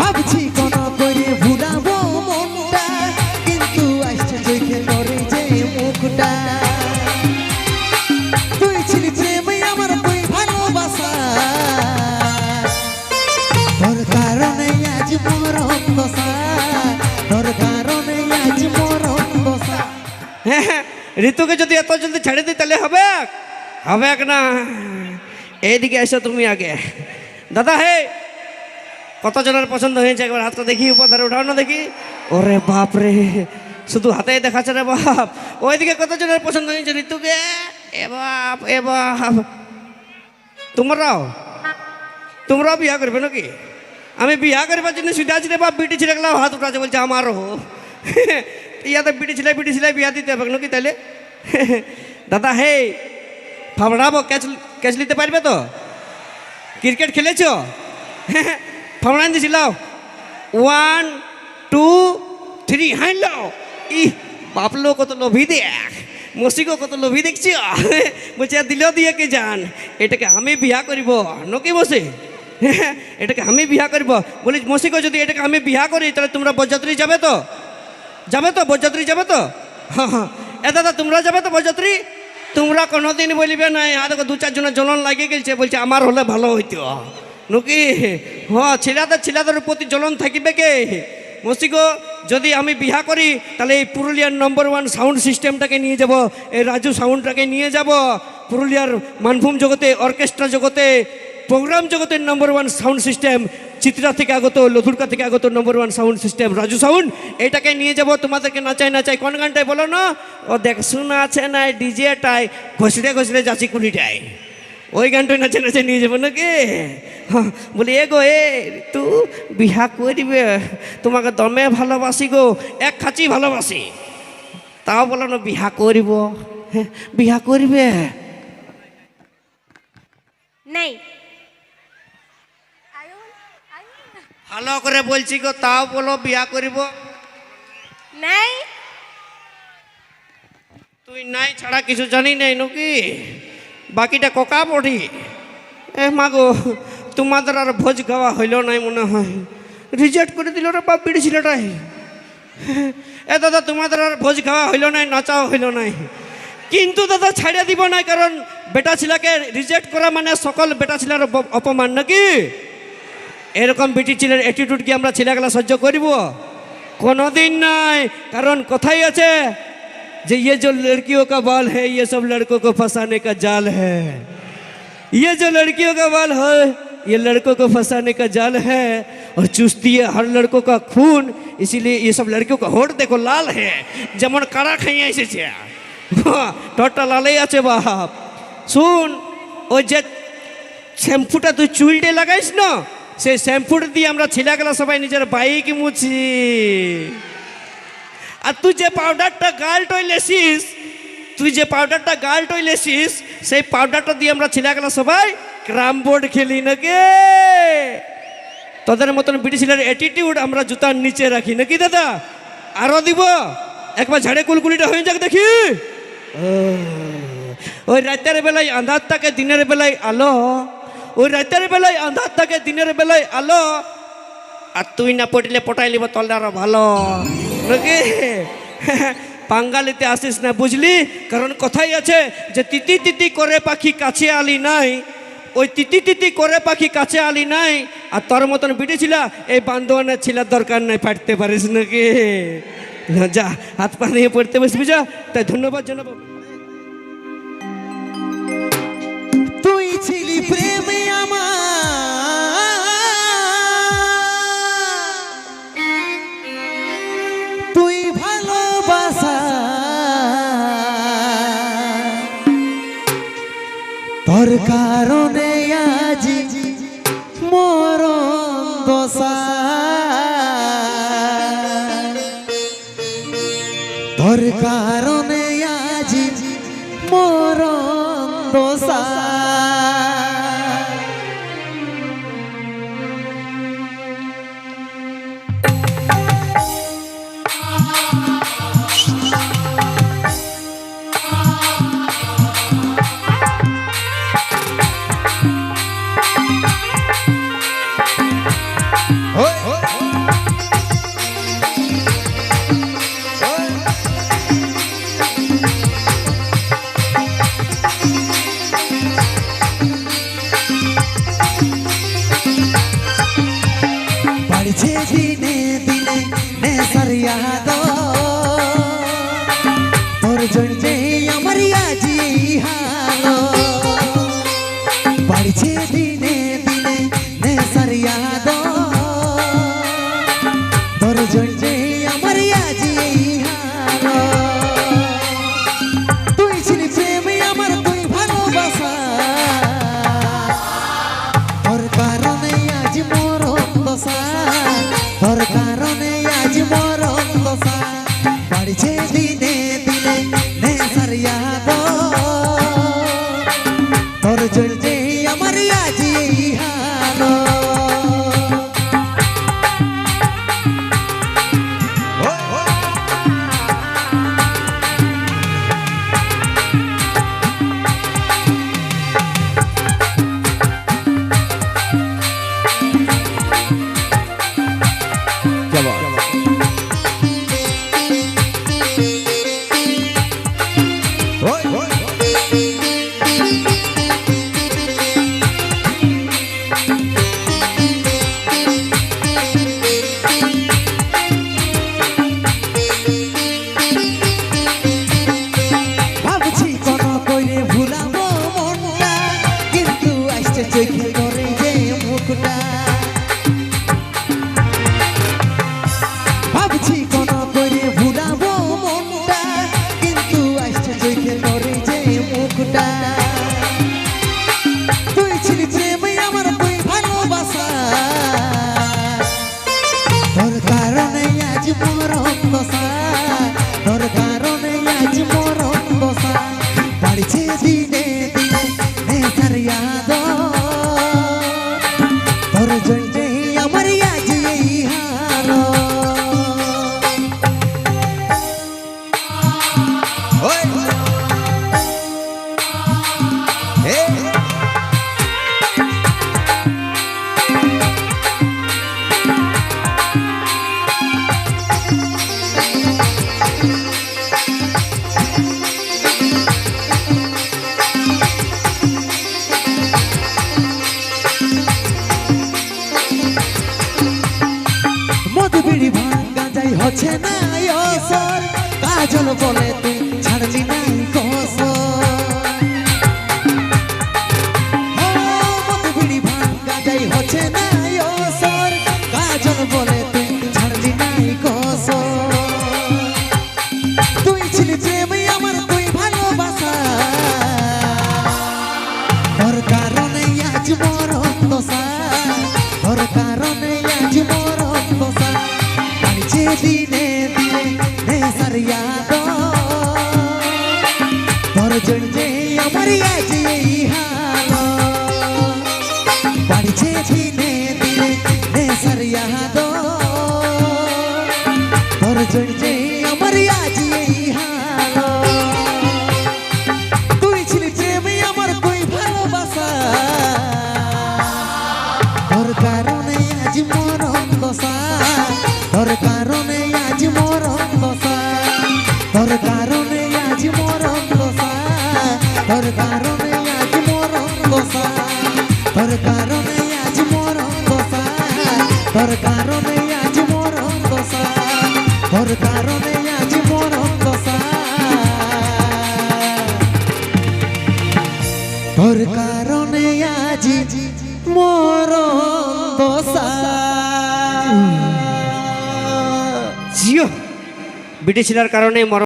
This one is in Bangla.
ভাবছি কোন করে ভুলাবো কিন্তু আসছে মুখটা। তুই ছিলি প্রেমে আমার তুই ভালোবাসা। তোর কারণে আজ মোর দশা তোর কারণে আজ মোর দশা হ্যাঁ ঋতুকে যদি এত জলদি ছেড়ে দিই, তাহলে হবে হবে না? এইদিকে এসো তুমি আগে। দাদা হে কতজনের পছন্দ হয়েছে? একবার হাতটা দেখি উপধারে উঠাও না দেখি। ওরে বাপ রে, শুধু হাতে দেখাচ্ছে রে বাপ। ওইদিকে কতজনের পছন্দ হয়েছে ঋতুকে? এ বাপ এ বাপ। তোমরাও? তোমরাও বিয়া করবে নাকি? আমি বিয়া করবার জন্য সুবিধা আছে রে বাপ, বিটি ছেলে গেলাম, হাত উঠাচ্ছে বলছে আমারও। ইয়াতে বিটি ছেলে বিটি ছেলে বিয়া দিতে হবে নাকি তাহলে দাদা, হে ফাবড়াবো ক্যাচ ক্যাচ নিতে পারবে তো? ক্রিকেট খেলেছ? ফাবড়ান দিছিল। ওয়ান, টু, থ্রি হাই লাও ই বাপলো কত লোভী দেখ। মসিকো কত লোভী দেখছি। বলছে দিল দিয়ে কে যান এটাকে আমি বিয়া করিব। নকি বসে? এটাকে আমি বিয়া করিব। বলি মসিকো যদি এটাকে আমি বিয়া করি, তাহলে তোমরা বরযাত্রী যাবে তো? যাবে তো? বরযাত্রী যাবে তো? হ্যাঁ হ্যাঁ এ দাদা, তোমরা যাবে তো বরযাত্রী তোমরা কোনোদিন বলিবে না আর দেখো দু চারজনের জ্বলন লাগিয়ে গেছে। বলছে, আমার হলে ভালো হইতো। নাকি? হ্যাঁ ছেলেদের ছেলেদের প্রতি জ্বলন থাকিবে কে? মসিগো, যদি আমি বিহা করি, তাহলে এই পুরুলিয়ার নম্বর ওয়ান সাউন্ড সিস্টেমটাকে নিয়ে যাব, এই রাজু সাউন্ডটাকে নিয়ে যাব। পুরুলিয়ার মানভূম জগতে অর্কেস্ট্রা জগতে প্রোগ্রাম জগতের number one sound system Chitra থেকে আগত লথুরকা থেকে আগত number one sound system Raju sound এটাকে নিয়ে যাব। তোমাদেরকে নাচাই নাচাই কোন গানটাই বলো না? ও দেখ শোনা আছে না ডিজেটাই ঘষড়ে ঘষড়ে যাচ্ছি কুড়িটাই ওই গানটাই নাচে নাচে নিয়ে যাব নাকি? হ্যাঁ, বলি এ গো এ তু বিহা করিবে তোমাকে দমে ভালোবাসি গো এক খাঁচি ভালোবাসি। তাও বলো না বিহা করিব হ্যাঁ, বিহা করিবে নাই। ভালো করে বলছি গো তাও বলো বিয়া করিব নাই। তুই নাই ছাড়া কিছু জানি নাই নাকি? বাকিটা কোকা পড়ি। এ মাগো, তোমাদের আর ভোজ খাওয়া হইল নাই মনে হয়। রিজেক্ট করে দিল রে বাপ বিড়ি ছেলেটাই। এ দাদা, তোমাদের আর ভোজ খাওয়া হইল নাই, নাচাও হইল নাই। কিন্তু দাদা ছাড়িয়ে দিব না কারণ বেটা ছেলেকে রিজেক্ট করা মানে সকল বেটা ছেলের অপ- অপমান নাকি? এরকম বেটি ছেলের অ্যাটিটিউড কি আমরা ছেলেগুলা সহ্য করিব? কোনোদিন নাই, কারণ কথাই আছে যে ये जो लड़कियों का बाल है ये सब लड़कों को फंसाने का जाल है ये जो लड़कियों का बाल है ये लड़कों को फंसाने का जाल है और चुस्ती है हर लड़कों का खून इसीलिए ये सब लड़कियों का होठ देखो लाल है যেমন কারা খাইয়ে এসেছে ঠোঁটটা লালেই আছে বাপ শুন ওই যে শ্যাম্পুটা তুই চুলটে লাগাইস না সেই শ্যাম্পুটা দিয়ে আমরা ছেলেগুলা সবাই নিজের বাইক মুছি আর তুই যে পাউডারটা গাল টইলেছিস, তুই যে পাউডারটা গাল টইলেছিস, সেই পাউডারটা দিয়ে আমরা ছেলেগুলা সবাই? ক্রাম বোর্ড খেলি নাকি? তোদের মতন ছেলের অ্যাটিটিউড আমরা জুতার নিচে রাখি নাকি, দাদা? আরও দিব? একবার ঝাড়ে কুলকুলিটা হয়ে যাক দেখি। ওই রাতের বেলায় আন্ধার থাকে, দিনের বেলায় আলো। ওই রাতের বেলায় আন্ধার থাকে, দিনের বেলায় আলো। আর তুই না পটিলে পটাই লিব তলটা আরও ভালো। পাঙ্গালিতে আসিস না, বুঝলি? কারণ কথাই আছে যে তিতি তিতি করে পাখি কাছে আলি নাই। ওই তিতি তিতি করে পাখি কাছে আলি নাই। আর তোর মতন বিটি ছিল, এই বান্ধবানের ছিলার দরকার নাই, ফাটতে পারিস নাকি যা, হাত পা নিয়ে পড়তে বসবি, যা। তাই ধন্যবাদ জানাব। তোর কারণে আজি মরণ দশা। তোর কারণে तुझे जीने दिने ने सर याद ধীরে ধীরে নেশার ইয়াদ তোর জড়িয়ে তোর কারণে আজ মন তোর কারণে আজ মর জিও ব্রিটিশরার কারণে মর